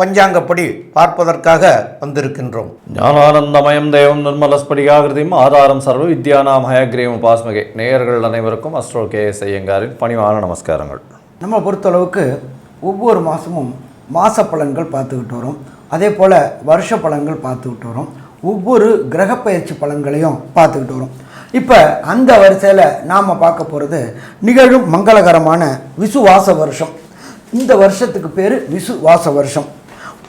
பஞ்சாங்கப்படி பார்ப்பதற்காக வந்திருக்கின்றோம். ஞானானந்தமயம் தேவம் நிர்மலஸ்படிகாகிருதியும் ஆதாரம் சர்வ வித்யானாம் ஹயக்ரீவம் உபாஸ்மகே. நேயர்கள் அனைவருக்கும் அஸ்ட்ரோ கே எஸ் ஐயங்காரின் பணிவான நமஸ்காரங்கள். நம்ம பொறுத்தளவுக்கு ஒவ்வொரு மாதமும் மாத பலன்கள் பார்த்துக்கிட்டு வரோம். அதே போல் வருஷ பலன்கள் பார்த்துக்கிட்டு வரோம். ஒவ்வொரு கிரகப்பெயர்ச்சி பலன்களையும் பார்த்துக்கிட்டு வரோம். இப்போ அந்த வரிசையில் நாம் பார்க்க போகிறது நிகழும் மங்களகரமான விசுவாச வருஷம். இந்த வருஷத்துக்கு பேர் விசுவாச வருஷம்.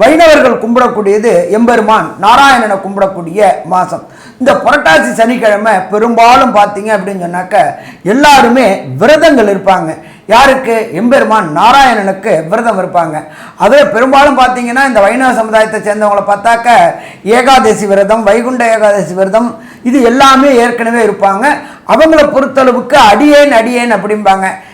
வைணவர்கள் கும்பிடக்கூடியது எம்பெருமான் நாராயணனை கும்பிடக்கூடிய மாதம் இந்த புரட்டாசி சனிக்கிழமை பெரும்பாலும் பார்த்தீங்க அப்படின்னு சொன்னாக்க எல்லாருமே விரதங்கள் இருப்பாங்க. யாருக்கு? எம்பெருமான் நாராயணனுக்கு விரதம் இருப்பாங்க. அதே பெரும்பாலும் பார்த்தீங்கன்னா இந்த வைணவ சமுதாயத்தை சேர்ந்தவங்களை பார்த்தாக்க ஏகாதசி விரதம் வைகுண்ட ஏகாதசி விரதம் இது எல்லாமே ஏற்கனவே இருப்பாங்க. அவங்கள பொறுத்தளவுக்கு அடியேன் அடியேன் அப்படிம்பாங்க.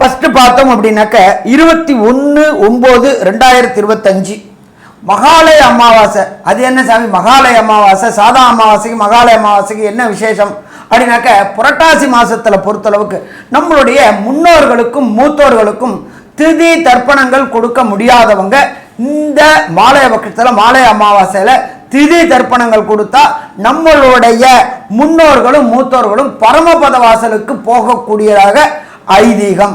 ஃபஸ்ட்டு பார்த்தோம் அப்படின்னாக்க இருபத்தி ஒன்று ஒம்பது ரெண்டாயிரத்தி இருபத்தஞ்சு. மகாலய அமாவாசை. அது என்ன சாமி? மகாலய அமாவாசை. சாதா அமாவாசைக்கு மகாலய அமாவாசைக்கு என்ன விசேஷம்? அப்படின்னாக்க புரட்டாசி மாதத்தில் பொறுத்தளவுக்கு நம்மளுடைய முன்னோர்களுக்கும் மூத்தோர்களுக்கும் திதி தர்ப்பணங்கள் கொடுக்க முடியாதவங்க இந்த மாலய பட்சத்தில் மாலய அமாவாசையில் திதி தர்ப்பணங்கள் கொடுத்தா நம்மளுடைய முன்னோர்களும் மூத்தோர்களும் பரமபத வாசலுக்கு போகக்கூடியதாக ஐதீகம்.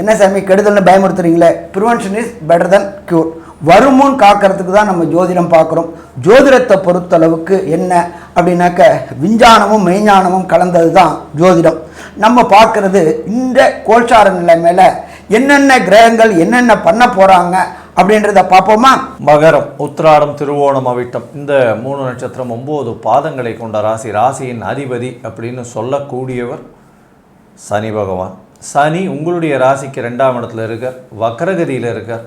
என்ன சாமி கெடுதல்னு பயமுறுத்துறீங்களே? Prevention is better than cure வருமுன் காக்கிறதுக்கு தான் நம்ம ஜோதிடம் பார்க்குறோம். ஜோதிடத்தை பொறுத்தளவுக்கு என்ன அப்படின்னாக்க விஞ்ஞானமும் மெய்ஞானமும் கலந்தது தான் ஜோதிடம். நம்ம பார்க்கறது இந்த கோல்சார நிலை மேலே என்னென்ன கிரகங்கள் என்னென்ன பண்ண போகிறாங்க அப்படின்றத பார்ப்போமா? மகரம் உத்திராடம் திருவோணம் அவிட்டம். இந்த மூணு நட்சத்திரம் ஒம்பது பாதங்களை கொண்ட ராசி. ராசியின் அதிபதி அப்படின்னு சொல்லக்கூடியவர் சனி பகவான். சனி உங்களுடைய ராசிக்கு ரெண்டாம் இடத்துல இருக்கார் வக்கரகதியில் இருக்கார்.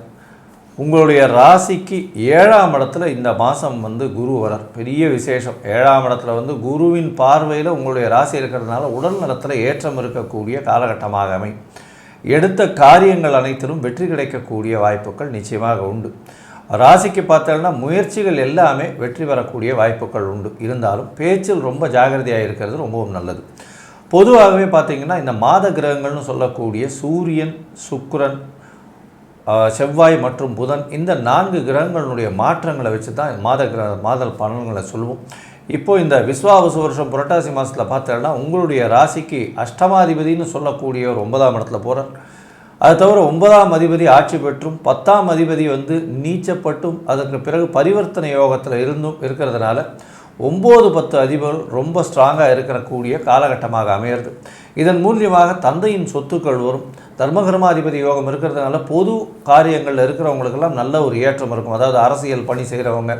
உங்களுடைய ராசிக்கு ஏழாம் இடத்துல இந்த மாதம் வந்து குரு வரார். பெரிய விசேஷம். ஏழாம் இடத்துல வந்து குருவின் பார்வையில் உங்களுடைய ராசி இருக்கிறதுனால உடல் நலத்தில் ஏற்றம் இருக்கக்கூடிய காலகட்டமாக அமையும். எடுத்த காரியங்கள் அனைத்திலும் வெற்றி கிடைக்கக்கூடிய வாய்ப்புகள் நிச்சயமாக உண்டு. ராசிக்கு பார்த்தோம்னா முயற்சிகள் எல்லாமே வெற்றி பெறக்கூடிய வாய்ப்புகள் உண்டு. இருந்தாலும் பேச்சில் ரொம்ப ஜாகிரதையாக இருக்கிறது ரொம்பவும் நல்லது. பொதுவாகவே பார்த்தீங்கன்னா இந்த மாத கிரகங்கள்னு சொல்லக்கூடிய சூரியன் சுக்கரன் செவ்வாய் மற்றும் புதன் இந்த நான்கு கிரகங்களுடைய மாற்றங்களை வச்சு தான் மாத கிரக மாத பலன்களை சொல்லுவோம் இப்போது இந்த விஸ்வாவசு வருஷம் புரட்டாசி மாதத்தில் பார்த்தோம்னா உங்களுடைய ராசிக்கு அஷ்டமாதிபதினு சொல்லக்கூடிய ஒரு ஒன்பதாம் இடத்துல போகிறார் அது தவிர ஒன்பதாம் அதிபதி ஆட்சி பெற்றும் பத்தாம் அதிபதி வந்து நீச்சப்பட்டும் அதற்கு பிறகு பரிவர்த்தனை யோகத்தில் இருந்தும் இருக்கிறதுனால ஒம்பது பத்து அதிபர்கள் ரொம்ப ஸ்ட்ராங்காக இருக்கக்கூடிய காலகட்டமாக அமையிறது. இதன் மூலியமாக தந்தையின் சொத்துக்கள் வரும். தர்மகர்மாதிபதி யோகம் இருக்கிறதுனால பொது காரியங்களில் இருக்கிறவங்களுக்கெல்லாம் நல்ல ஒரு ஏற்றம் இருக்கும். அதாவது அரசியல் பணி செய்கிறவங்க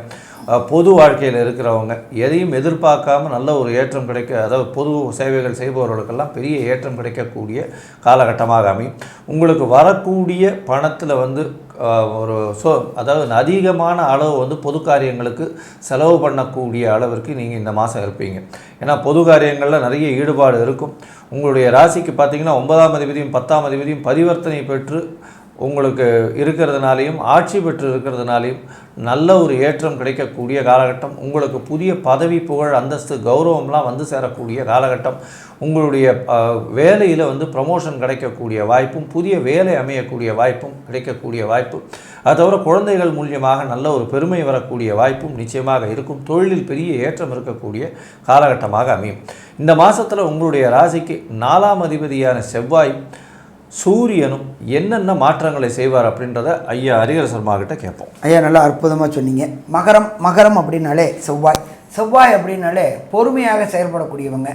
பொது வாழ்க்கையில் இருக்கிறவங்க எதையும் எதிர்பார்க்காம நல்ல ஒரு ஏற்றம் கிடைக்க அதாவது பொது சேவைகள் செய்பவர்களுக்கெல்லாம் பெரிய ஏற்றம் கிடைக்கக்கூடிய காலகட்டமாக அமையும். உங்களுக்கு வரக்கூடிய பணத்தில் வந்து ஒரு ஸோ அதாவது அதிகமான அளவு வந்து பொது காரியங்களுக்கு செலவு பண்ணக்கூடிய அளவிற்கு நீங்கள் இந்த மாதம் இருப்பீங்க. ஏன்னா பொது காரியங்களில் நிறைய ஈடுபாடு இருக்கும். உங்களுடைய ராசிக்கு பார்த்தீங்கன்னா ஒன்பதாம் அதிபதியும் பத்தாம் அதிபதியும் பரிவர்த்தனை பெற்று உங்களுக்கு இருக்கிறதுனாலையும் ஆட்சி பெற்று இருக்கிறதுனாலையும் நல்ல ஒரு ஏற்றம் கிடைக்கக்கூடிய காலகட்டம். உங்களுக்கு புதிய பதவி புகழ் அந்தஸ்து கௌரவம்லாம் வந்து சேரக்கூடிய காலகட்டம். உங்களுடைய வேலையில் வந்து ப்ரமோஷன் கிடைக்கக்கூடிய வாய்ப்பும் புதிய வேலை அமையக்கூடிய வாய்ப்பும் கிடைக்கக்கூடிய வாய்ப்பு. அது தவிர குழந்தைகள் மூலியமாக நல்ல ஒரு பெருமை வரக்கூடிய வாய்ப்பும் நிச்சயமாக இருக்கும். தொழிலில் பெரிய ஏற்றம் இருக்கக்கூடிய காலகட்டமாக அமையும். இந்த மாதத்தில் உங்களுடைய ராசிக்கு நாலாம் அதிபதியான செவ்வாய் சூரியனும் என்னென்ன மாற்றங்களை செய்வார் அப்படின்றத ஐயா ஹரிஹர சர்மா கிட்ட கேட்போம். ஐயா நல்லா அற்புதமாக சொன்னீங்க. மகரம் மகரம் அப்படின்னாலே செவ்வாய். செவ்வாய் அப்படின்னாலே பொறுமையாக செயல்படக்கூடியவங்க.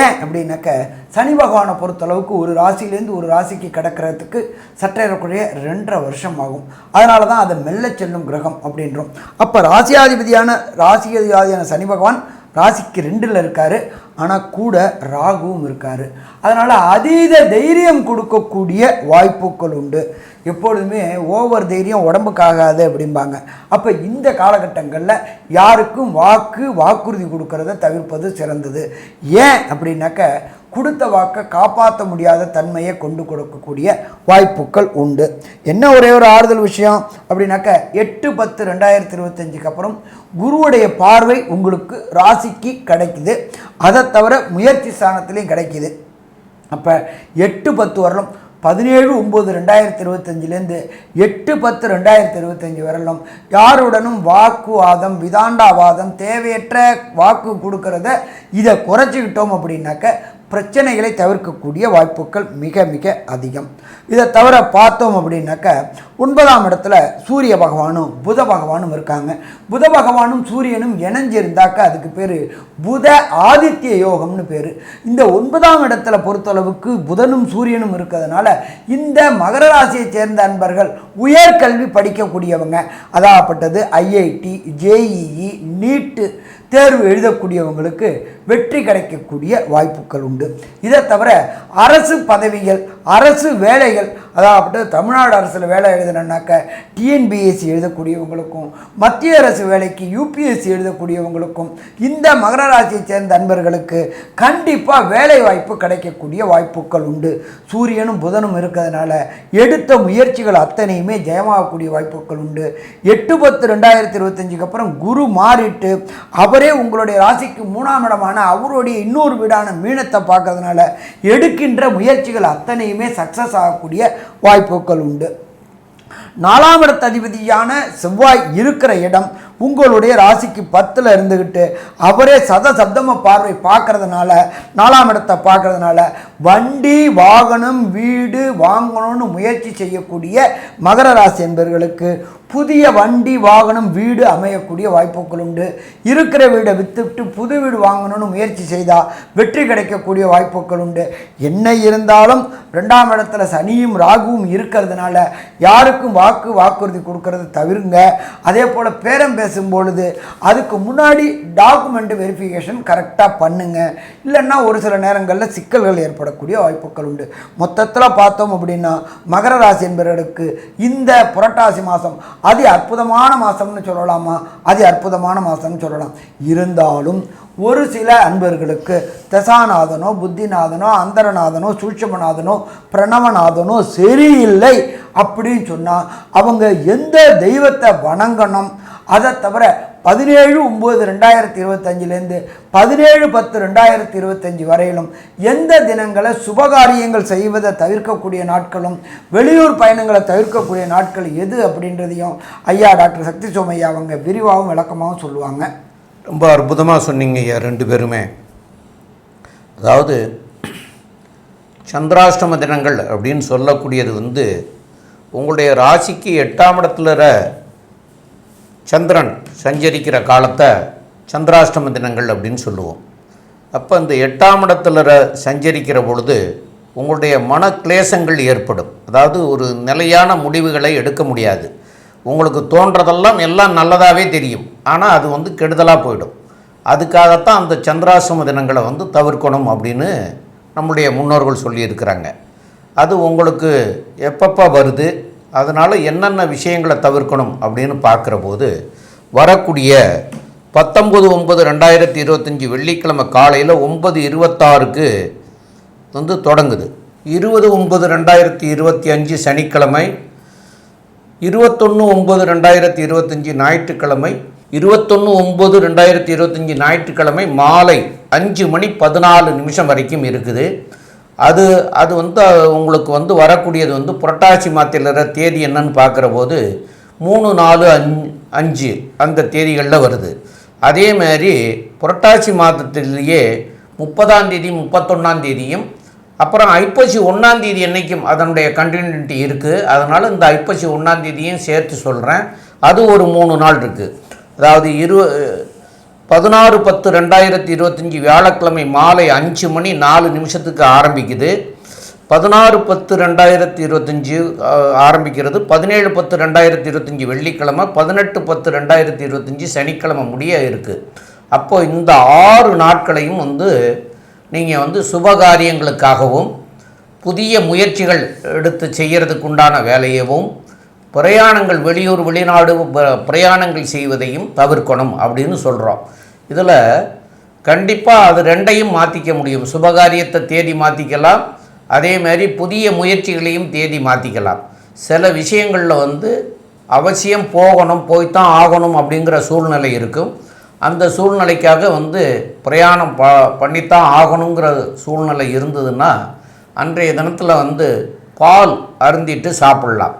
ஏன் அப்படின்னாக்க சனி பகவானை பொறுத்தளவுக்கு ஒரு ராசியிலேருந்து ஒரு ராசிக்கு கிடக்கிறதுக்கு சற்றேறக்குறைய ரெண்டரை வருஷம் ஆகும். அதனால தான் அதை மெல்ல செல்லும் கிரகம் அப்படின்றோம். அப்போ ராசியாதிபதியான ராசியாதிபதியான சனி பகவான் ராசிக்கு ரெண்டில் இருக்கார். ஆனால் கூட ராகுவும் இருக்கார். அதனால் அதீத தைரியம் கொடுக்கக்கூடிய வாய்ப்புகள் உண்டு. எப்பொழுதுமே ஓவர் தைரியம் உடம்புக்காகாது அப்படிம்பாங்க. அப்போ இந்த காலகட்டங்களில் யாருக்கும் வாக்கு வாக்குறுதி கொடுக்கறத தவிர்ப்பது சிறந்தது. ஏன் அப்படின்னாக்க கொடுத்த வாக்கை காப்பாற்ற முடியாத தன்மையை கொண்டு கொடுக்கக்கூடிய வாய்ப்புகள் உண்டு. என்ன ஒரே ஒரு ஆறுதல் விஷயம்? அப்படின்னாக்க எட்டு பத்து ரெண்டாயிரத்தி இருபத்தஞ்சுக்கு அப்புறம் குருவுடைய பார்வை உங்களுக்கு ராசிக்கு கிடைக்குது. அதை தவிர முயற்சி ஸ்தானத்துலேயும் கிடைக்குது. அப்போ எட்டு பத்து வரலும் பதினேழு ஒம்பது ரெண்டாயிரத்தி இருபத்தஞ்சிலேருந்து எட்டு பத்து ரெண்டாயிரத்தி இருபத்தஞ்சி வரலும் யாருடனும் வாக்குவாதம் விதாண்டாவாதம் தேவையற்ற வாக்கு கொடுக்கறத இதை குறைச்சிக்கிட்டோம் அப்படின்னாக்க பிரச்சனைகளை தவிர்க்கக்கூடிய வாய்ப்புகள் மிக மிக அதிகம். இதை தவிர பார்த்தோம் அப்படின்னாக்க ஒன்பதாம் இடத்துல சூரிய பகவானும் புத பகவானும் இருக்காங்க. புத பகவானும் சூரியனும் இணைஞ்சிருந்தாக்க அதுக்கு பேர் புத ஆதித்ய யோகம்னு பேர். இந்த ஒன்பதாம் இடத்துல பொறுத்தளவுக்கு புதனும் சூரியனும் இருக்கிறதுனால இந்த மகர ராசியை சேர்ந்த அன்பர்கள் உயர்கல்வி படிக்கக்கூடியவங்க. அதாகப்பட்டது ஐஐடி ஜேஇஇ நீட்டு தேர்வு எழுதக்கூடியவங்களுக்கு வெற்றி கிடைக்கக்கூடிய வாய்ப்புகள் உண்டு. இதை தவிர அரசு பதவிகள் அரசு வேலைகள் அதாவது தமிழ்நாடு அரசில் வேலை எழுதணுன்னாக்க டிஎன்பிஎஸ்சி எழுதக்கூடியவங்களுக்கும் மத்திய அரசு வேலைக்கு யூபிஎஸ்சி எழுதக்கூடியவங்களுக்கும் இந்த மகர ராசியை சேர்ந்த அன்பர்களுக்கு கண்டிப்பாக வேலை வாய்ப்பு கிடைக்கக்கூடிய வாய்ப்புகள் உண்டு. சூரியனும் புதனும் இருக்கிறதுனால எடுத்த முயற்சிகள் அத்தனையுமே ஜெயமாகக்கூடிய வாய்ப்புகள் உண்டு. எட்டு பத்து ரெண்டாயிரத்தி இருபத்தஞ்சுக்கு அப்புறம் குரு மாறிட்டு அவரே உங்களுடைய ராசிக்கு மூணாம் இடமான அவருடைய இன்னொரு வீடான மீனத்தை பார்க்கறதுனால எடுக்கின்ற முயற்சிகள் அத்தனையுமே சக்ஸஸ் ஆகக்கூடிய வாய்ப்புகள் உண்டு. நாலாம் இடத்த அதிபதியான செவ்வாய் இருக்கிற இடம் உங்களுடைய ராசிக்கு பத்தில் இருந்துக்கிட்டு அவரே சத சப்தம பார்வை பார்க்கறதுனால நாலாம் இடத்தை பார்க்கறதுனால வண்டி வாகனம் வீடு வாங்கணும்னு முயற்சி செய்யக்கூடிய மகர ராசி என்பவர்களுக்கு புதிய வண்டி வாகனம் வீடு அமையக்கூடிய வாய்ப்புகள் உண்டு. இருக்கிற வீடை விற்றுவிட்டு புது வீடு வாங்கணும்னு முயற்சி செய்தால் வெற்றி கிடைக்கக்கூடிய வாய்ப்புகள் உண்டு. என்ன இருந்தாலும் ரெண்டாம் இடத்துல சனியும் ராகுவும் இருக்கிறதுனால யாருக்கும் வாக்கு வாக்குறுதி கொடுக்கறத தவிருங்க. அதே போல் பேரம் பேசும்பொழுது அதுக்கு முன்னாடி டாக்குமெண்ட் வெரிஃபிகேஷன் கரெக்டாக பண்ணுங்க. இல்லைன்னா ஒரு சில நேரங்களில் சிக்கல்கள் ஏற்படக்கூடிய வாய்ப்புகள் உண்டு. மொத்தத்தில் பார்த்தோம் அப்படின்னா மகர ராசி என்பவர்களுக்கு இந்த புரட்டாசி மாதம் அதி அற்புதமான மாதம்னு சொல்லலாமா? அதி அற்புதமான மாதம்னு சொல்லலாம். இருந்தாலும் ஒரு சில அன்பர்களுக்கு தசாநாதனோ புத்திநாதனோ அந்தரநாதனோ சூட்சமநாதனோ பிரணவநாதனோ சரியில்லை அப்படின்னு சொன்னால் அவங்க எந்த தெய்வத்தை வணங்கணும்? அதை தவிர பதினேழு ஒம்பது ரெண்டாயிரத்தி இருபத்தஞ்சிலேருந்து பதினேழு பத்து ரெண்டாயிரத்தி இருபத்தஞ்சி வரையிலும் எந்த தினங்களை சுபகாரியங்கள் செய்வதை தவிர்க்கக்கூடிய நாட்களும் வெளியூர் பயணங்களை தவிர்க்கக்கூடிய நாட்கள் எது அப்படின்றதையும் ஐயா டாக்டர் சக்தி சோமையா அவங்க விரிவாகவும் விளக்கமாகவும் சொல்லுவாங்க. ரொம்ப அற்புதமாக சொன்னீங்க ஐயா ரெண்டு பேருமே. அதாவது சந்திராஷ்டம தினங்கள் அப்படின்னு சொல்லக்கூடியது வந்து உங்களுடைய ராசிக்கு எட்டாம் இடத்துல ர- சந்திரன் சஞ்சரிக்கிற காலத்தை சந்திராஷ்டம தினங்கள் அப்படின்னு சொல்லுவோம். அப்போ இந்த எட்டாம் இடத்துல சஞ்சரிக்கிற பொழுது உங்களுடைய மன கிளேசங்கள் ஏற்படும். அதாவது ஒரு நிலையான முடிவுகளை எடுக்க முடியாது. உங்களுக்கு தோன்றதெல்லாம் எல்லாம் நல்லதாகவே தெரியும். ஆனால் அது வந்து கெடுதலாக போயிடும். அதுக்காகத்தான் அந்த சந்திராசிரம தினங்களை வந்து தவிர்க்கணும் அப்படின்னு நம்முடைய முன்னோர்கள் சொல்லியிருக்கிறாங்க. அது உங்களுக்கு எப்பப்போ வருது? அதனால் என்னென்ன விஷயங்களை தவிர்க்கணும் அப்படின்னு பார்க்குற போது வரக்கூடிய பத்தொம்பது ஒன்பது ரெண்டாயிரத்தி இருபத்தஞ்சி வெள்ளிக்கிழமை காலையில் ஒன்பது இருபத்தாறுக்கு வந்து தொடங்குது. இருபது ஒன்பது ரெண்டாயிரத்தி இருபத்தி அஞ்சு சனிக்கிழமை இருபத்தொன்று ஒம்பது ரெண்டாயிரத்தி இருபத்தஞ்சி ஞாயிற்றுக்கிழமை இருபத்தொன்று ஒம்பது ரெண்டாயிரத்தி இருபத்தஞ்சி ஞாயிற்றுக்கிழமை மாலை அஞ்சு மணி பதினாலு நிமிஷம் வரைக்கும் இருக்குது. அது அது வந்து உங்களுக்கு வந்து வரக்கூடியது வந்து புரட்டாசி மாதத்தில் தேதி என்னன்னு பார்க்குற போது மூணு நாலு அஞ்சு அஞ்சு அந்த தேதிகளில் வருது. அதே மாதிரி புரட்டாசி மாதத்திலேயே முப்பதாம் தேதி முப்பத்தொன்னாம் தேதியும் அப்புறம் ஐப்பசி ஒன்றாம் தேதி என்றைக்கும் அதனுடைய கண்டினியூட்டி இருக்குது அதனால் இந்த ஐப்பசி ஒன்றாம் தேதியும் சேர்த்து சொல்கிறேன் அது ஒரு மூணு நாள் இருக்குது அதாவது இரு பதினாறு பத்து ரெண்டாயிரத்தி இருபத்தஞ்சி வியாழக்கிழமை மாலை அஞ்சு மணி நாலு நிமிஷத்துக்கு ஆரம்பிக்குது. பதினாறு பத்து ரெண்டாயிரத்தி இருபத்தஞ்சி ஆரம்பிக்கிறது. பதினேழு பத்து ரெண்டாயிரத்தி இருபத்தஞ்சி வெள்ளிக்கிழமை பதினெட்டு பத்து ரெண்டாயிரத்தி இருபத்தஞ்சி சனிக்கிழமை முடிய இருக்குது அப்போ இந்த ஆறு நாட்களையும் வந்து நீங்கள் வந்து சுபகாரியங்களுக்காகவும் புதிய முயற்சிகள் எடுத்து செய்கிறதுக்கு உண்டான வேலையவும் பிரயாணங்கள் வெளியூர் வெளிநாடு ப- பிரயாணங்கள் செய்வதையும் தவிர்க்கணும் அப்படின்னு சொல்கிறோம் இதில் கண்டிப்பாக அது ரெண்டையும் மாற்றிக்க முடியும். சுபகாரியத்தை தேதி மாற்றிக்கலாம் அதே மாதிரி புதிய முயற்சிகளையும் தேதி மாற்றிக்கலாம் சில விஷயங்களில் வந்து அவசியம் போகணும் போய்த்தான் ஆகணும் அப்படிங்கிற சூழ்நிலை இருக்கும். அந்த சூழ்நிலைக்காக வந்து பிரயாணம் ப பண்ணித்தான் ஆகணுங்கிற சூழ்நிலை இருந்ததுன்னா அன்றைய தினத்தில் வந்து பால் அருந்திட்டு சாப்பிட்லாம்.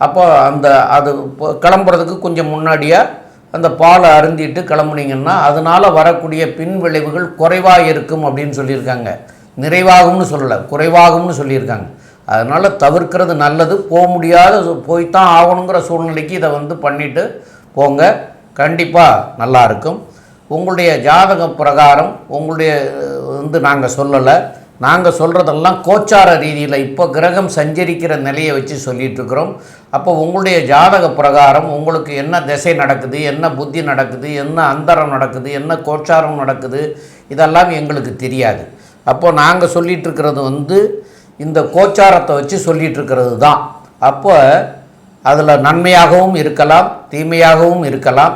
அப்போ அந்த அது இப்போ கிளம்புறதுக்கு கொஞ்சம் முன்னாடியாக அந்த பாலை அருந்திட்டு கிளம்புனீங்கன்னா அதனால் வரக்கூடிய பின் விளைவுகள் குறைவாக இருக்கும் அப்படின்னு சொல்லியிருக்காங்க. நிறைவாகும்னு சொல்லலை குறைவாகும்னு சொல்லியிருக்காங்க. அதனால் தவிர்க்கிறது நல்லது. போக முடியாத சு- போய்த்தான் ஆகணுங்கிற சூழ்நிலைக்கு இதை வந்து பண்ணிவிட்டு போங்க. கண்டிப்பாக நல்லா இருக்கும். உங்களுடைய ஜாதக பிரகாரம் உங்களுடைய வந்து நாங்கள் சொல்லலை. நாங்கள் சொல்கிறதெல்லாம் கோச்சார ரீதியில் இப்போ கிரகம் சஞ்சரிக்கிற நிலையை வச்சு சொல்லிகிட்ருக்குறோம் அப்போ உங்களுடைய ஜாதக பிரகாரம் உங்களுக்கு என்ன திசை நடக்குது என்ன புத்தி நடக்குது என்ன அந்தரம் நடக்குது என்ன கோச்சாரம் நடக்குது இதெல்லாம் எங்களுக்கு தெரியாது. அப்போது நாங்கள் சொல்லிகிட்ருக்கிறது வந்து இந்த கோச்சாரத்தை வச்சு சொல்லிகிட்ருக்கிறது தான். அப்போ அதில் நன்மையாகவும் இருக்கலாம் தீமையாகவும் இருக்கலாம்.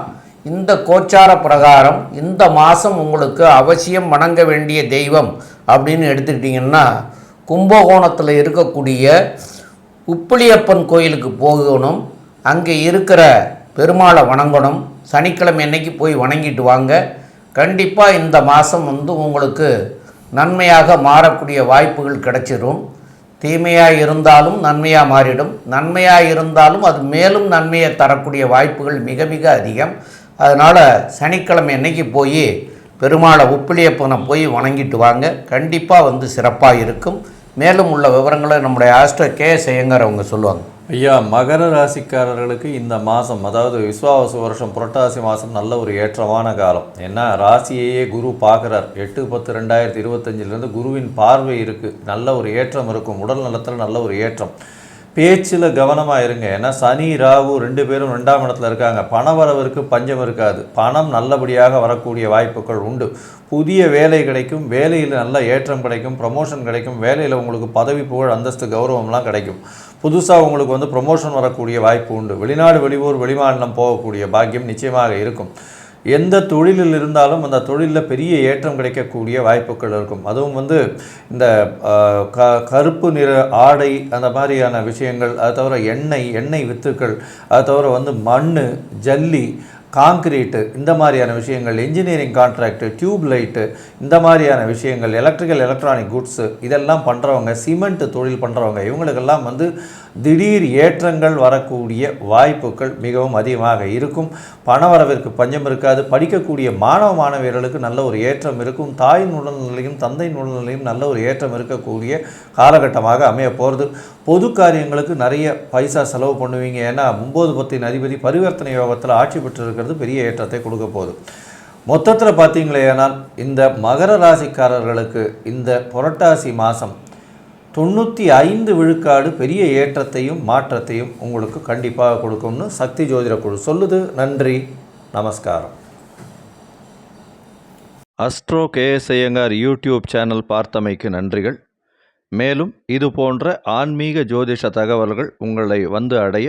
இந்த கோச்சார பிரகாரம் இந்த மாதம் உங்களுக்கு அவசியம் வணங்க வேண்டிய தெய்வம் அப்படின்னு எடுத்துக்கிட்டிங்கன்னா கும்பகோணத்தில் இருக்கக்கூடிய உப்பிலியப்பன் கோயிலுக்கு போகணும். அங்கே இருக்கிற பெருமாளை வணங்கணும். சனிக்கிழமை அன்னைக்கு போய் வணங்கிட்டு வாங்க. கண்டிப்பாக இந்த மாதம் வந்து உங்களுக்கு நன்மையாக மாறக்கூடிய வாய்ப்புகள் கிடைச்சிரும். தீமையாக இருந்தாலும் நன்மையாக மாறிடும். நன்மையாக இருந்தாலும் அது மேலும் நன்மையை தரக்கூடிய வாய்ப்புகள் மிக மிக அதிகம். அதனால் சனிக்கிழமை அன்னைக்கு போய் பெருமாளை உப்பிலியப்பனை போய் வணங்கிட்டு வாங்க. கண்டிப்பாக வந்து சிறப்பாக இருக்கும். மேலும் உள்ள விவரங்களை நம்முடைய ஆஸ்டர் கே செய்யங்கர் அவங்க சொல்லுவாங்க. ஐயா மகர ராசிக்காரர்களுக்கு இந்த மாதம் அதாவது விஸ்வாவசு வருஷம் புரட்டாசி மாதம் நல்ல ஒரு ஏற்றமான காலம். ஏன்னா ராசியையே குரு பார்க்குறார். எட்டு பத்து ரெண்டாயிரத்தி இருபத்தஞ்சிலேருந்து குருவின் பார்வை இருக்குது நல்ல ஒரு ஏற்றம் இருக்கும். உடல் நலத்தில் நல்ல ஒரு ஏற்றம். பேச்சில் கவனமாக இருங்க. ஏன்னா சனி ராகு ரெண்டு பேரும் ரெண்டாம் இடத்துல இருக்காங்க. பண வரவிற்கு பஞ்சம் இருக்காது. பணம் நல்லபடியாக வரக்கூடிய வாய்ப்புகள் உண்டு. புதிய வேலை கிடைக்கும். வேலையில் நல்ல ஏற்றம் கிடைக்கும். ப்ரமோஷன் கிடைக்கும். வேலையில் உங்களுக்கு பதவி புகழ் அந்தஸ்து கௌரவம்லாம் கிடைக்கும். புதுசாக உங்களுக்கு வந்து ப்ரமோஷன் வரக்கூடிய வாய்ப்பு உண்டு. வெளிநாடு வெளியூர் வெளிமாநிலம் போகக்கூடிய பாக்கியம் நிச்சயமாக இருக்கும். எந்த தொழிலில் இருந்தாலும் அந்த தொழிலில் பெரிய ஏற்றம் கிடைக்கக்கூடிய வாய்ப்புகள் இருக்கும். அதுவும் வந்து இந்த ஆஹ், க கருப்பு நிற ஆடை அந்த மாதிரியான விஷயங்கள் அது தவிர எண்ணெய் எண்ணெய் வித்துக்கள் அது தவிர வந்து மண் ஜல்லி காங்கிரீட்டு இந்த மாதிரியான விஷயங்கள் இன்ஜினியரிங் கான்ட்ராக்ட் டியூப் லைட்டு இந்த மாதிரியான விஷயங்கள் எலக்ட்ரிக்கல் எலக்ட்ரானிக் குட்ஸு இதெல்லாம் பண்ணுறவங்க சிமெண்ட் தொழில் பண்ணுறவங்க இவங்களுக்கெல்லாம் வந்து திடீர் ஏற்றங்கள் வரக்கூடிய வாய்ப்புகள் மிகவும் அதிகமாக இருக்கும். பணவரவிற்கு பஞ்சம் இருக்காது. படிக்கக்கூடிய மாணவ மாணவியர்களுக்கு நல்ல ஒரு ஏற்றம் இருக்கும். தாயின் உடல்நிலையும் தந்தையின் உடல்நிலையும் நல்ல ஒரு ஏற்றம் இருக்கக்கூடிய காலகட்டமாக அமைய போகிறது பொது காரியங்களுக்கு நிறைய பைசா செலவு பண்ணுவீங்க. ஏன்னா ஒம்பது பத்தின் அதிபதி பரிவர்த்தனை யோகத்தில் ஆட்சி பெற்று இருக்கிறது பெரிய ஏற்றத்தை கொடுக்க போகுது. மொத்தத்தில் பார்த்தீங்களேனால் இந்த மகர ராசிக்காரர்களுக்கு இந்த புரட்டாசி மாதம் தொண்ணூற்றி ஐந்து விழுக்காடு பெரிய ஏற்றத்தையும் மாற்றத்தையும் உங்களுக்கு கண்டிப்பாக கொடுக்கும்னு சக்தி ஜோதிட குழு சொல்லுது. நன்றி. நமஸ்காரம். Astro KS Iyengar YouTube channel பார்த்தமைக்கு நன்றிகள். மேலும் இது போன்ற ஆன்மீக ஜோதிஷ தகவல்கள் உங்களை வந்து அடைய